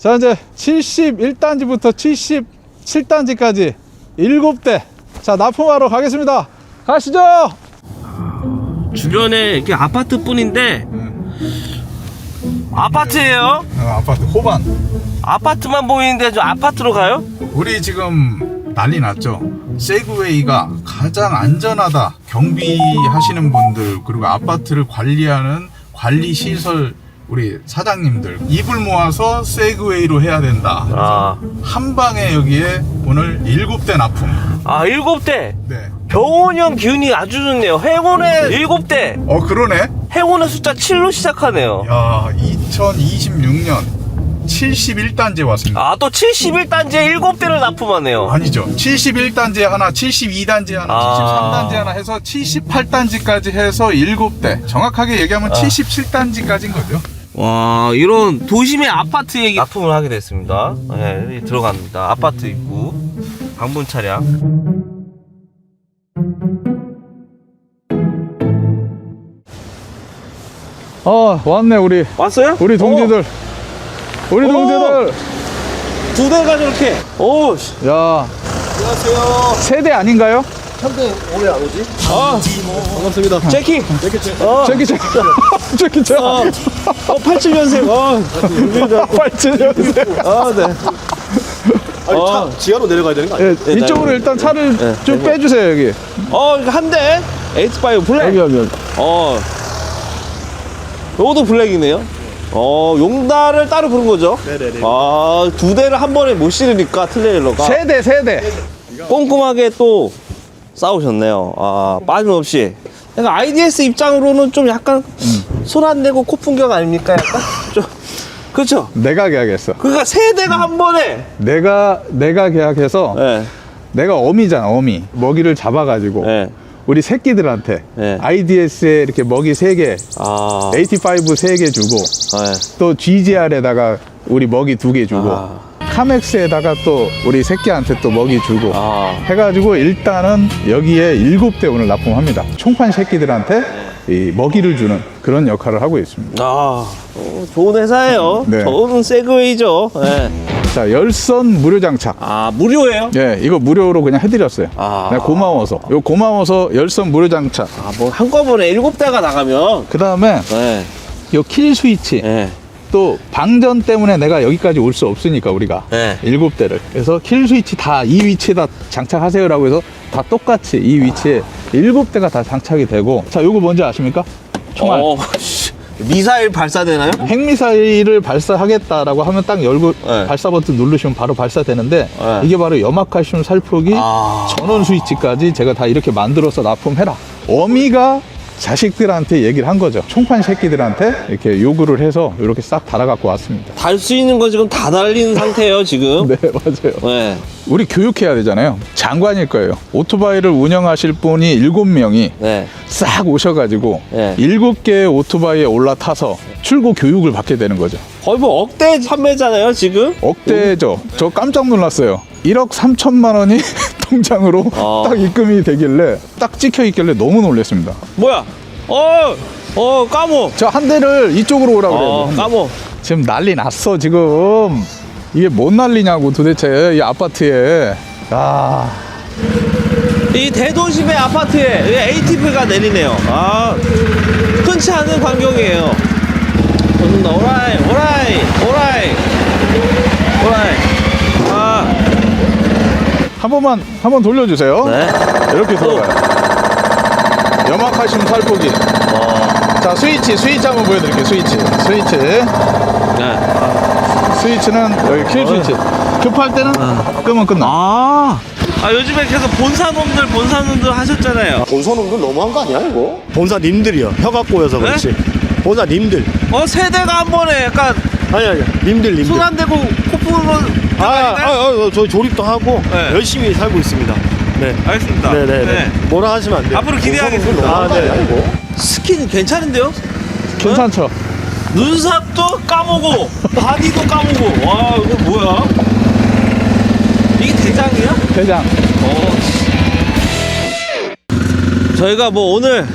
자 이제 71단지부터 77단지까지 7대. 자 납품하러 가겠습니다. 가시죠! 주변에 이렇게 아파트뿐인데 아파트예요? 어, 아파트 호반. 아파트만 보이는데 저 아파트로 가요? 우리 지금 난리 났죠? 세그웨이가 가장 안전하다 경비하시는 분들 그리고 아파트를 관리하는 관리 시설 우리 사장님들 입을 모아서 세그웨이로 해야 된다. 아, 한 방에 여기에 오늘 7대 납품. 아 일곱 대? 네. 병원형 기운이 아주 좋네요. 행운의 일곱 대. 어 그러네. 행운의 숫자 7로 시작하네요. 야 2026년 71단지 왔습니다. 아 또 71단지에 일곱 대를 납품하네요. 아니죠. 71단지 하나 72단지 하나 아. 73단지 하나 해서 78단지까지 해서 7대. 정확하게 얘기하면 77단지까지인 거죠 와 이런 도심의 아파트 얘기 납품을 하게 됐습니다. 네, 들어갑니다. 아파트 입구. 방문 차량. 어 왔네 우리. 왔어요? 우리 동지들. 우리 오. 동지들. 두 대가 저렇게. 오 씨. 야. 안녕하세요. 세대 아닌가요? 아 반갑습니다 제키 어, 저기 저기 저기 저어 87년생 어 87년생 아 네 아니 어. 차 지하로 내려가야 되는 거 아니야? 예, 이쪽으로 일단 차를 네, 좀 네. 빼주세요 여기 어, 이거 한 대. H5 블랙. 여기 여기 여기 어. 요것도 블랙이네요. 어, 용달을 따로 부른 거죠? 네네네. 아, 두 대를 한 번에 못 실으니까 트레일러가 세대 세대 꼼꼼하게 또 싸우셨네요. 아, 빠짐없이. 그러니까 IDS 입장으로는 좀 약간 손 안 대고 코 풍경 아닙니까? 약간 좀. 그렇죠? 내가 계약했어 그러니까 세 대가 한 번에. 내가 내가 계약해서 예. 내가 어미잖아 어미 먹이를 잡아가지고 예. 우리 새끼들한테 네. IDS에 이렇게 먹이 3개 아. 85 3개 주고 예. 또 GGR에다가 우리 먹이 2개 주고 아. 카맥스에다가 또 우리 새끼한테 또 먹이 주고 아. 해가지고 일단은 여기에 7대 오늘 납품합니다 총판 새끼들한테 이 먹이를 주는 그런 역할을 하고 있습니다 아, 어, 좋은 회사예요. 네. 좋은 세그웨이죠. 예. 자 열선 무료 장착 아, 무료예요? 예, 이거 무료로 그냥 해드렸어요. 아. 내가 고마워서. 요 고마워서 열선 무료 장착. 아, 뭐 한꺼번에 일곱 대가 나가면. 그 다음에 네. 요킬 스위치. 예. 또 방전 때문에 내가 여기까지 올 수 없으니까 우리가 네. 일곱 대를. 그래서 킬 스위치 다 이 위치에다 장착하세요라고 해서 다 똑같이 이 위치에 일곱 대가 다 장착이 되고. 자, 요거 뭔지 아십니까? 총알. 어, 씨. 미사일 발사되나요? 핵미사일을 발사하겠다라고 하면 딱 열고 네. 발사 버튼 누르시면 바로 발사되는데 네. 이게 바로 염화칼슘 살포기 아. 전원 스위치까지 제가 다 이렇게 만들어서 납품해라. 어미가 자식들한테 얘기를 한 거죠. 총판 새끼들한테 이렇게 요구를 해서 이렇게 싹 달아갖고 왔습니다. 달 수 있는 거 지금 다 달린 상태예요, 지금. 네, 맞아요. 네. 우리 교육해야 되잖아요. 장관일 거예요. 오토바이를 운영하실 분이 일곱 명이 네. 싹 오셔가지고 네. 일곱 개의 오토바이에 올라타서 출고 교육을 받게 되는 거죠. 거의 뭐 억대 판매잖아요, 지금. 억대죠. 저 깜짝 놀랐어요. 1억 3천만 원이 통장으로 어. 딱 입금이 되길래 딱 찍혀 있길래 너무 놀랐습니다. 뭐야? 어, 어, 까모. 저 한 대를 이쪽으로 오라고 그래요. 어, 까모. 지금 난리 났어 지금. 이게 뭔 난리냐고 도대체 이 아파트에. 아, 이 대도심의 아파트에 ATV가 내리네요. 아, 흔치 않은 광경이에요. 오라이, 오라이, 오라이. 아, 한 번만 한 번 돌려주세요. 네. 이렇게 들어가요. 염화칼슘 살포기. 어, 자 스위치 스위치 한번 보여드릴게요. 스위치 스위치 네. 스위치는 여기 킬 스위치. 급할 때는 끄면 끝나. 아, 아 요즘에 계속 본사놈들 본사놈들 하셨잖아요. 본사놈들 너무한 거 아니야 이거? 본사님들이요. 혀가 꼬여서 네? 그렇지. 본사님들. 어 세대가 한 번에 약간 아니 아니 님들 님들. 손 안 대고 코프로 아, 아, 아, 아, 저 조립도 하고 네. 열심히 살고 있습니다. 네. 알겠습니다. 네네네. 네. 뭐라 하시면 안 돼요. 앞으로 기대하겠습니다. 아, 네. 이거? 스킨 괜찮은데요? 괜찮죠? 눈삽도 까먹고 바디도 까먹고 와 이거 뭐야? 이게 대장이야? 대장. 어. 저희가 뭐 오늘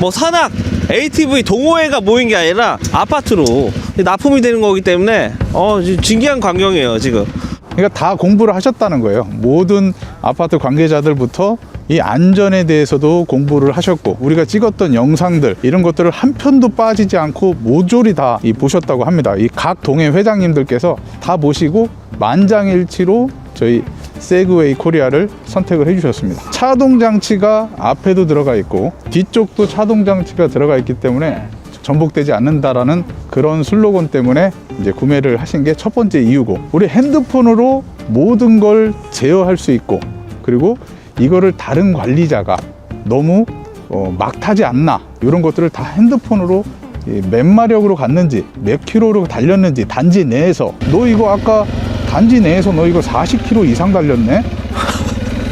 뭐 산악 ATV 동호회가 모인 게 아니라 아파트로 납품이 되는 거기 때문에 어 진기한 광경이에요 지금. 그러니까 다 공부를 하셨다는 거예요. 모든 아파트 관계자들부터 이 안전에 대해서도 공부를 하셨고 우리가 찍었던 영상들 이런 것들을 한 편도 빠지지 않고 모조리 다이 보셨다고 합니다. 이 각 동의 회장님들께서 다 보시고 만장일치로 저희 세그웨이 코리아를 선택을 해주셨습니다. 차동 장치가 앞에도 들어가 있고 뒤쪽도 차동 장치가 들어가 있기 때문에 전복되지 않는다라는 그런 슬로건 때문에 이제 구매를 하신 게 첫 번째 이유고 우리 핸드폰으로 모든 걸 제어할 수 있고 그리고 이거를 다른 관리자가 너무 어, 막 타지 않나 이런 것들을 다 핸드폰으로 이몇 마력으로 갔는지 몇 킬로로 달렸는지 단지 내에서 너 이거 아까 단지 내에서 너 이거 40킬로 이상 달렸네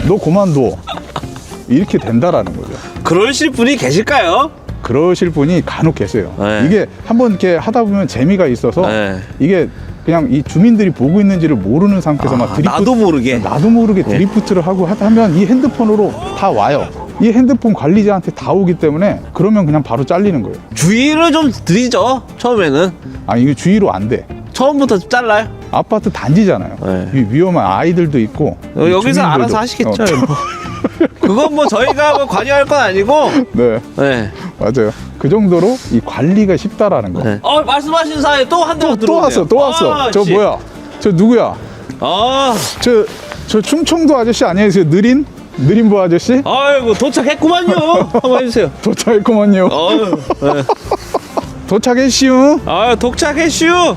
너 그만둬 이렇게 된다라는 거죠. 그러실 분이 계실까요? 그러실 분이 간혹 계세요. 네. 이게 한번 이렇게 하다 보면 재미가 있어서 네. 이게 그냥 이 주민들이 보고 있는지를 모르는 상태에서 막 아, 드리프트 나도 모르게. 나도 모르게 드리프트를 하고 하면 이 핸드폰으로 다 와요. 이 핸드폰 관리자한테 다 오기 때문에 그러면 그냥 바로 잘리는 거예요. 주의를 좀 드리죠 처음에는 아 이게 주의로 안 돼. 처음부터 잘라요. 아파트 단지잖아요. 네. 이 위험한 아이들도 있고 어, 이 여기서 주민들도- 알아서 하시겠죠. 어, 뭐. 그건 뭐 저희가 뭐 관여할 건 아니고. 네 네. 맞아요. 그 정도로 이 관리가 쉽다라는 거. 네. 어 말씀하신 사이에 또 한 대가 또, 또 들어오네요. 왔어, 또 왔어. 아, 저 씨. 뭐야? 저 누구야? 아, 저, 저 충청도 아저씨 아니에요? 느린? 느린보 아저씨? 아이고 도착했구만요. 한번 해주세요. 도착했구먼요. 어휴, 네. 도착했시우. 아 도착했슈.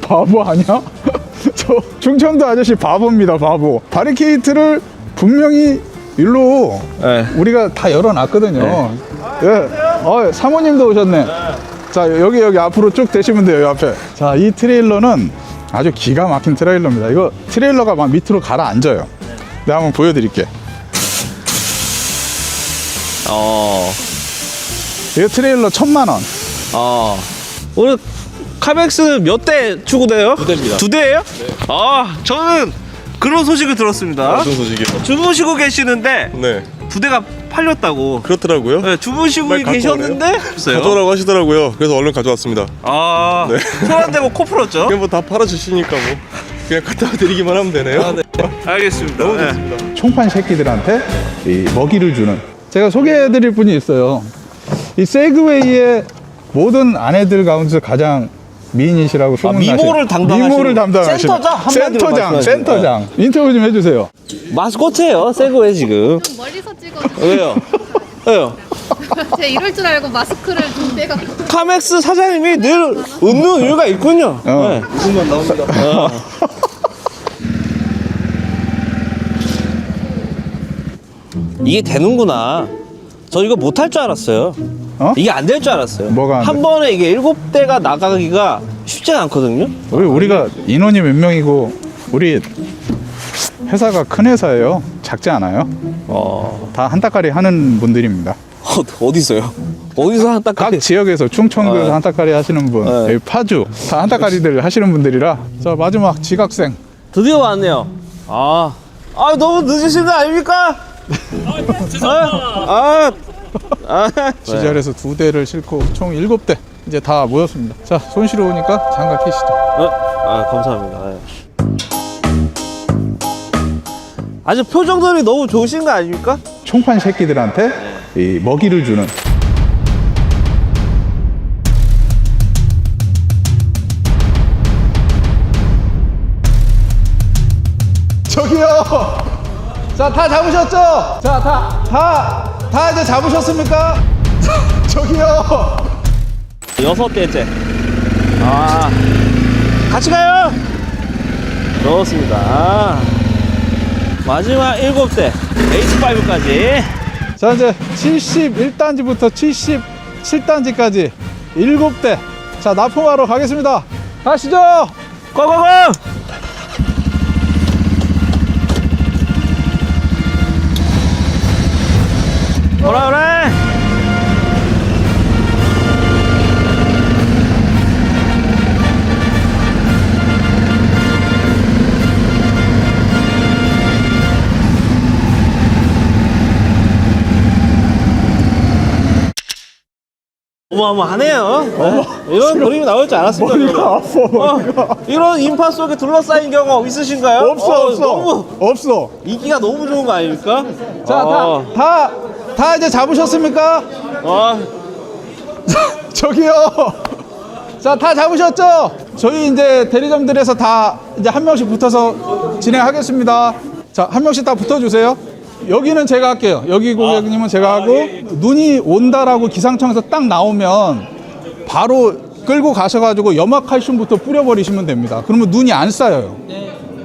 바보 아니야? 저 충청도 아저씨 바보입니다, 바보. 바리케이트를 분명히 일로 네. 우리가 다 열어놨거든요. 예. 어, 사모님도 오셨네. 자, 여기, 여기 앞으로 쭉 대시면 돼요, 이 앞에. 자, 이 트레일러는 아주 기가 막힌 트레일러입니다. 이거 트레일러가 막 밑으로 가라앉아요. 내가 한번 보여드릴게. 어, 이거 트레일러 천만 원. 어. 오늘 카백스 몇대 추구돼요? 두 대입니다. 두 대예요? 아, 저는 그런 소식을 들었습니다. 무슨 소식이요? 주무시고 계시는데 네두 대가 팔렸다고. 그렇더라고요. 네, 주무시고 갖고 계셨는데 없어요. 가져오라고 하시더라고요. 그래서 얼른 가져왔습니다. 아, 네. 손안 대고 코 풀었죠? 그냥 뭐 다 팔아주시니까 뭐 그냥 갖다 드리기만 하면 되네요. 알겠습니다. 너무 네. 좋습니다. 총판 새끼들한테 이 먹이를 주는 제가 소개해드릴 분이 있어요. 이 세그웨이의 모든 아내들 가운데서 가장 미인이시라고 소문나신 미모를 담당하시는 미모를 담당하시는 센터장? 한마디로 센터장 말씀하시면. 센터장 인터뷰 좀 해주세요. 마스코트예요, 세그웨이 지금. 좀 멀리서 찍어줘. 왜요? 왜요? 제가 이럴 줄 알고 마스크를 좀 빼갖고. 카맥스 사장님이 늘 웃는 이유가 있군요. 어. 네. 웃음만 나옵니다. 이게 되는구나. 저 이거 못할 줄 알았어요. 어? 이게 안 될 줄 알았어요. 뭐가 안 한 돼? 번에 이게 일곱 대가 나가기가 쉽지가 않거든요. 우리 우리가 인원이 몇 명이고 우리 회사가 큰 회사예요. 작지 않아요. 어, 다 한따까리 하는 분들입니다. 어 어디서요? 어디서 한 딱. 각 지역에서 충청도에서 아. 한따까리 하시는 분, 네. 여기 파주 다 한따까리들 하시는 분들이라 자 마지막 지각생 드디어 왔네요. 아, 아 너무 늦으신 거 아닙니까? 아, 아, 아, 지자리에서 두 대를 싣고 총 일곱 대 이제 다 모였습니다. 자 손실오니까 장갑 끼시죠. 어? 아 감사합니다. 예. 아주 표정들이 너무 좋으신 거 아닙니까? 총판 새끼들한테 이 먹이를 주는. 저기요. 자 다 잡으셨죠? 자 다 다 다 이제 잡으셨습니까? 저기요. 여섯 대째. 아, 같이 가요. 좋습니다. 아, 마지막 일곱 대 H5까지. 자 이제 71단지부터 77단지까지 7대 자 납품하러 가겠습니다 가시죠 고고고! 오라 오라! 어마어마하네요. 네. 이런 그림이 나올 줄 알았습니다. 머리가. 아파, 어, 이런 인파 속에 둘러싸인 경험 있으신가요? 없어 어, 없어 너무 없어. 인기가 너무 좋은 거 아닙니까? 자, 어, 다, 다, 다 이제 잡으셨습니까? 어, 저기요. 자, 다 잡으셨죠? 저희 이제 대리점들에서 다 이제 한 명씩 붙어서 진행하겠습니다. 자, 한 명씩 다 붙어주세요. 여기는 제가 할게요. 여기 고객님은 제가 하고 눈이 온다라고 기상청에서 딱 나오면 바로 끌고 가셔가지고 염화칼슘부터 뿌려버리시면 됩니다. 그러면 눈이 안 쌓여요.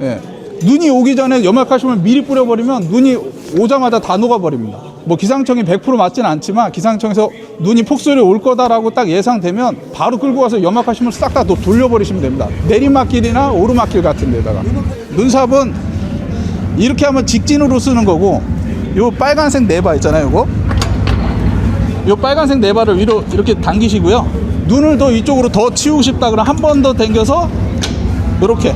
예. 눈이 오기 전에 염화칼슘을 미리 뿌려버리면 눈이 오자마자 다 녹아버립니다. 뭐 기상청이 100% 맞지는 않지만 기상청에서 눈이 폭설이 올 거다라고 딱 예상되면 바로 끌고 가서 염화칼슘을 싹 다 돌려버리시면 됩니다. 내리막길이나 오르막길 같은 데다가. 눈삽은 이렇게 하면 직진으로 쓰는 거고 요 빨간색 네바 있잖아요, 요거. 요 빨간색 네바를 위로 이렇게 당기시고요. 눈을 더 이쪽으로 더 치우고 싶다 그러면 한 번 더 당겨서 이렇게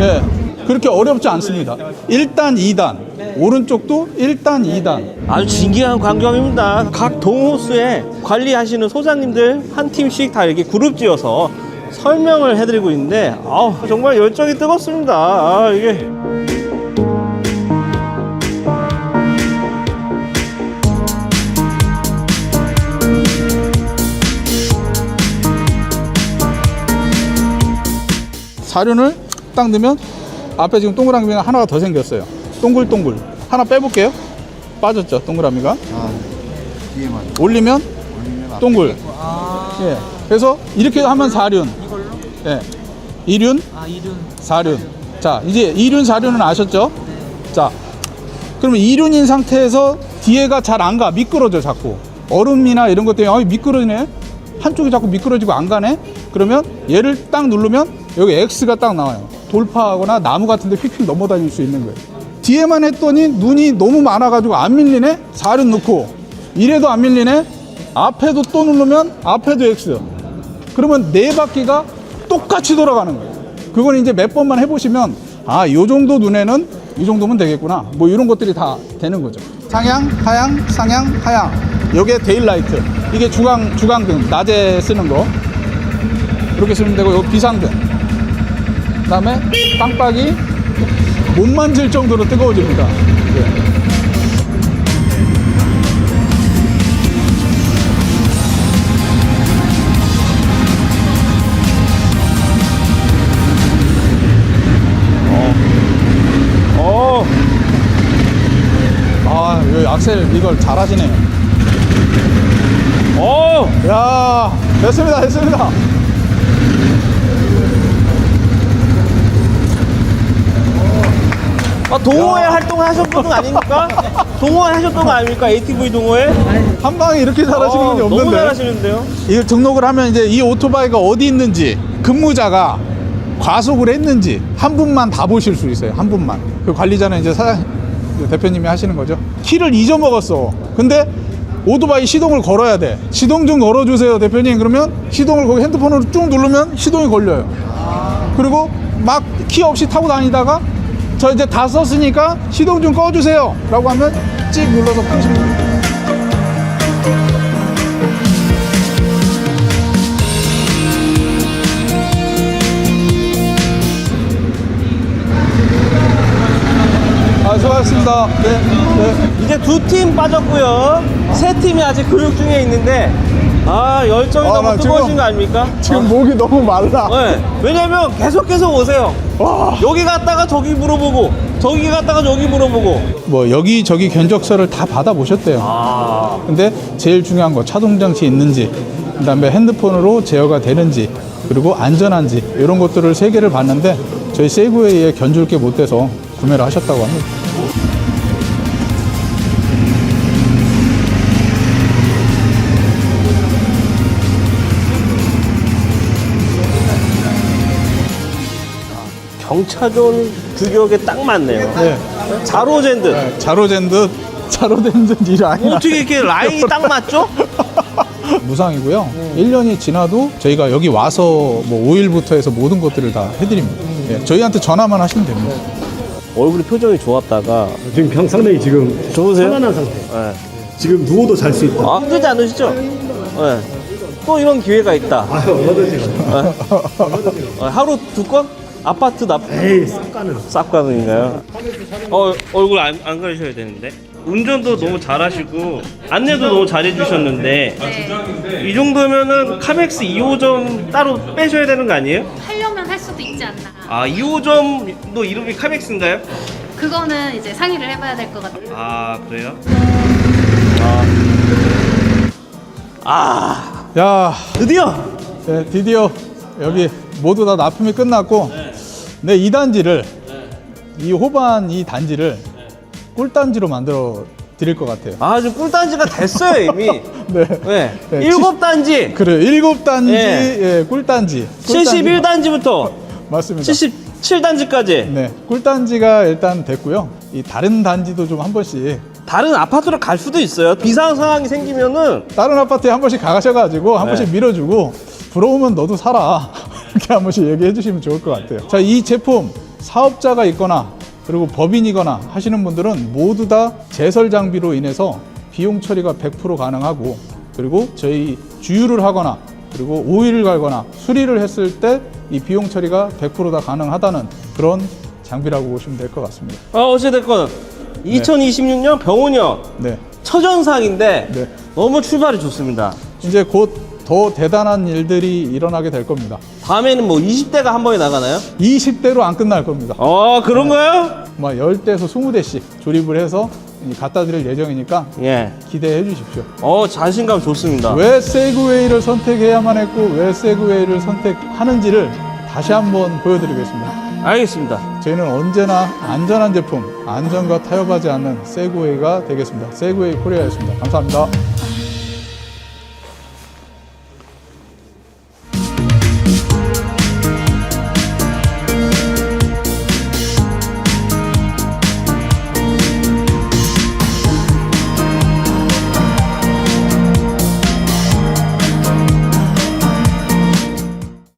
예, 그렇게 어렵지 않습니다. 1단, 2단, 오른쪽도 1단, 2단. 아주 진기한 광경입니다. 각 동호수에 관리하시는 소장님들 한 팀씩 다 이렇게 그룹 지어서 설명을 해드리고 있는데, 아우, 정말 열정이 뜨겁습니다. 아, 이게. 사륜을 딱 넣으면 앞에 지금 동그라미가 하나가 더 생겼어요. 동글동글. 하나 빼볼게요. 빠졌죠, 동그라미가. 올리면 동글. 예. 그래서 이렇게 하면 사륜. 예. 이륜, 사륜. 자, 이제 이륜, 사륜은 아셨죠? 자, 그러면 이륜인 상태에서 뒤에가 잘 안 가. 미끄러져, 자꾸. 얼음이나 이런 것 때문에, 아, 미끄러지네? 한쪽이 자꾸 미끄러지고 안 가네? 그러면 얘를 딱 누르면 여기 X가 딱 나와요. 돌파하거나 나무 같은 데 휙휙 넘어다닐 수 있는 거예요. 뒤에만 했더니 눈이 너무 많아가지고 안 밀리네? 사륜 넣고. 이래도 안 밀리네? 앞에도 또 누르면 앞에도 X. 그러면 네 바퀴가 똑같이 돌아가는 거예요. 그건 이제 몇 번만 해보시면 아, 요 정도 눈에는 이 정도면 되겠구나. 뭐 이런 것들이 다 되는 거죠. 상향, 하향, 상향, 하향. 요게 데일라이트. 이게 주광, 주광등. 낮에 쓰는 거. 이렇게 쓰면 되고, 요 비상등. 그 다음에 깜빡이 못 만질 정도로 뜨거워집니다. 예. 어, 아, 이 악셀 이걸 잘하시네요. 어, 야, 됐습니다, 됐습니다. 아, 동호회 활동하셨던 거 아닙니까? 동호회 하셨던 거 아닙니까? ATV 동호회? 한 방에 이렇게 잘하시는 분이 어, 너무 없는데. 잘하시는데요? 이걸 등록을 하면 이제 이 오토바이가 어디 있는지 근무자가 과속을 했는지 한 분만 다 보실 수 있어요. 한 분만. 그 관리자는 이제 사장 대표님이 하시는 거죠. 키를 잊어먹었어. 근데 오토바이 시동을 걸어야 돼. 시동 좀 걸어주세요, 대표님. 그러면 시동을 거기 핸드폰으로 쭉 누르면 시동이 걸려요. 그리고 막 키 없이 타고 다니다가 저 이제 다 썼으니까 시동 좀 꺼주세요. 라고 하면 찍 눌러서 끄시면 됩니다. 아, 수고하셨습니다. 네, 네. 이제 두 팀 빠졌고요. 세 팀이 아직 교육 중에 있는데, 아, 열정이 아, 너무 뜨거우신 지금- 거 아닙니까? 지금 목이 너무 말라. 네. 왜냐면 계속 계속 오세요. 와. 여기 갔다가 저기 물어보고, 저기 갔다가 저기 물어보고. 뭐 여기 저기 견적서를 다 받아보셨대요. 아, 근데 제일 중요한 거 차동 장치 있는지, 그 다음에 핸드폰으로 제어가 되는지, 그리고 안전한지 이런 것들을 세 개를 봤는데 저희 세그웨이에 견줄 게 못 돼서 구매를 하셨다고 합니다. 경차존 규격에 딱 맞네요. 네. 자로젠 듯. 자로된 듯 자로 된 듯이 아니라 어떻게 이렇게 라인이 딱 맞죠? 무상이고요. 1년이 지나도 저희가 여기 와서 뭐 오일부터 해서 모든 것들을 다 해드립니다. 예, 저희한테 전화만 하시면 됩니다. 얼굴이 표정이 좋았다가 지금 경 상당히 지금 좋으세요? 편안한 상태. 네. 지금 누워도 잘 수 있다. 아, 힘들지 않으시죠? 네. 또 이런 기회가 있다. 어, 하루 두 건? 아파트 납. 에이 싹 가는. 쌉 가능인가요? 어 얼굴 안, 안 가리셔야 되는데. 운전도 너무 잘하시고 안내도 너무 잘해주셨는데 네. 이 정도면은 카맥스 2호점 따로 빼셔야 되는 거 아니에요? 하려면 할 수도 있지 않나. 아 2호점도 이름이 카맥스인가요? 그거는 이제 상의를 해봐야 될 것 같아요. 아 그래요? 야, 드디어 네, 드디어 여기 모두 다 납품이 끝났고 네, 이 단지를 이 호반 이 단지를 꿀단지로 만들어 드릴 것 같아요. 아 지금 꿀단지가 됐어요 이미 네. 네, 네, 일곱 단지 그래, 일곱 단지, 네. 예, 꿀단지. 꿀단지. 71단지부터 맞습니다. 77단지까지 네, 꿀단지가 일단 됐고요. 이 다른 단지도 좀 한 번씩 다른 아파트로 갈 수도 있어요 비상 상황이 생기면은 다른 아파트에 한 번씩 가가셔가지고 한 네. 번씩 밀어주고 부러우면 너도 사라 이렇게 한 번씩 얘기해 주시면 좋을 것 같아요. 자, 이 제품 사업자가 있거나 그리고 법인이거나 하시는 분들은 모두 다 제설 장비로 인해서 비용 처리가 100% 가능하고 그리고 저희 주유를 하거나 그리고 오일을 갈거나 수리를 했을 때 이 비용 처리가 100%다 가능하다는 그런 장비라고 보시면 될 것 같습니다. 아, 어찌됐건 2026년 병원역 네. 첫연상인데 네. 너무 출발이 좋습니다 이제 곧 더 대단한 일들이 일어나게 될 겁니다. 다음에는 뭐 20대가 한 번에 나가나요? 20대로 안 끝날 겁니다. 어 그런가요? 막 10대에서 20대씩 조립을 해서 이 갖다 드릴 예정이니까 예. 기대해 주십시오. 어 자신감 좋습니다 왜 세그웨이를 선택해야만 했고 왜 세그웨이를 선택하는지를 다시 한번 보여드리겠습니다. 알겠습니다 저희는 언제나 안전한 제품, 안전과 타협하지 않는 세그웨이가 되겠습니다. 세그웨이 코리아였습니다. 감사합니다.